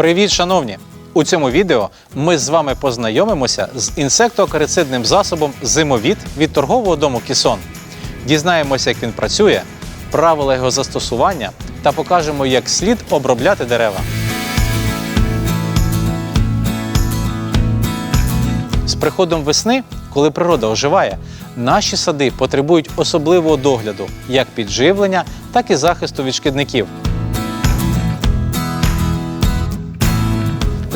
Привіт, шановні! У цьому відео ми з вами познайомимося з інсектоакарицидним засобом зимовід від торгового дому Кісон. Дізнаємося, як він працює, правила його застосування та покажемо, як слід обробляти дерева. З приходом весни, коли природа оживає, наші сади потребують особливого догляду як підживлення, так і захисту від шкідників.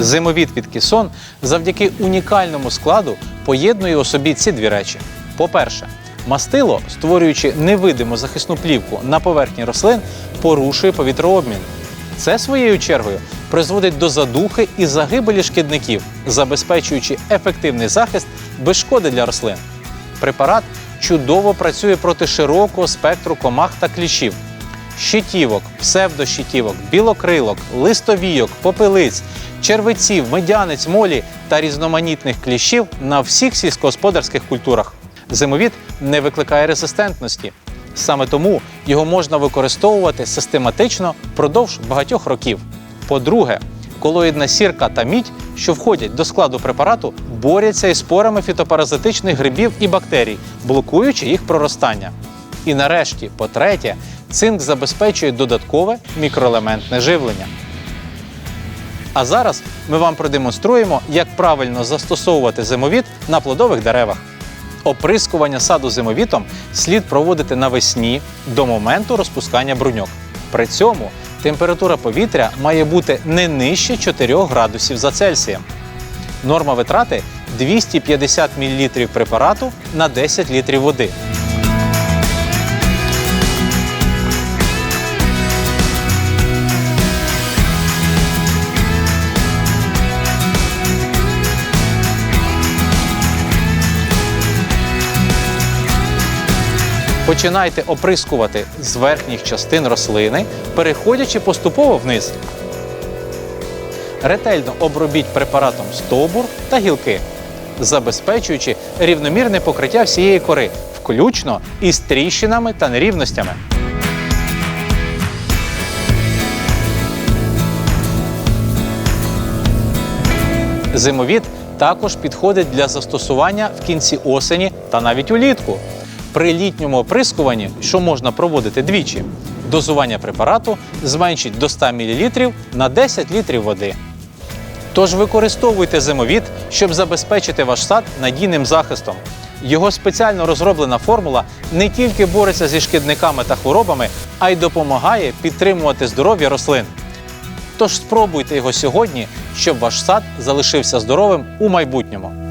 Зимовід від Кісон завдяки унікальному складу поєднує у собі ці дві речі. По-перше, мастило, створюючи невидиму захисну плівку на поверхні рослин, порушує повітрообмін. Це своєю чергою призводить до задухи і загибелі шкідників, забезпечуючи ефективний захист без шкоди для рослин. Препарат чудово працює проти широкого спектру комах та кліщів, щитівок, псевдощитівок, білокрилок, листовійок, попелиць, червиців, медяниць, молі та різноманітних кліщів на всіх сільськогосподарських культурах. Зимовід не викликає резистентності. Саме тому його можна використовувати систематично впродовж багатьох років. По-друге, колоїдна сірка та мідь, що входять до складу препарату, борються із спорами фітопаразитичних грибів і бактерій, блокуючи їх проростання. І нарешті, по-третє, цинк забезпечує додаткове мікроелементне живлення. А зараз ми вам продемонструємо, як правильно застосовувати зимовід на плодових деревах. Оприскування саду зимовітом слід проводити навесні до моменту розпускання бруньок. При цьому температура повітря має бути не нижче 4 градусів за Цельсієм. Норма витрати 250 мл препарату на 10 літрів води. Починайте оприскувати з верхніх частин рослини, переходячи поступово вниз. Ретельно обробіть препаратом стовбур та гілки, забезпечуючи рівномірне покриття всієї кори, включно із тріщинами та нерівностями. Зимовід також підходить для застосування в кінці осені та навіть улітку. При літньому оприскуванні, що можна проводити двічі, дозування препарату зменшить до 100 мл на 10 літрів води. Тож використовуйте зимовід, щоб забезпечити ваш сад надійним захистом. Його спеціально розроблена формула не тільки бореться зі шкідниками та хворобами, а й допомагає підтримувати здоров'я рослин. Тож спробуйте його сьогодні, щоб ваш сад залишився здоровим у майбутньому.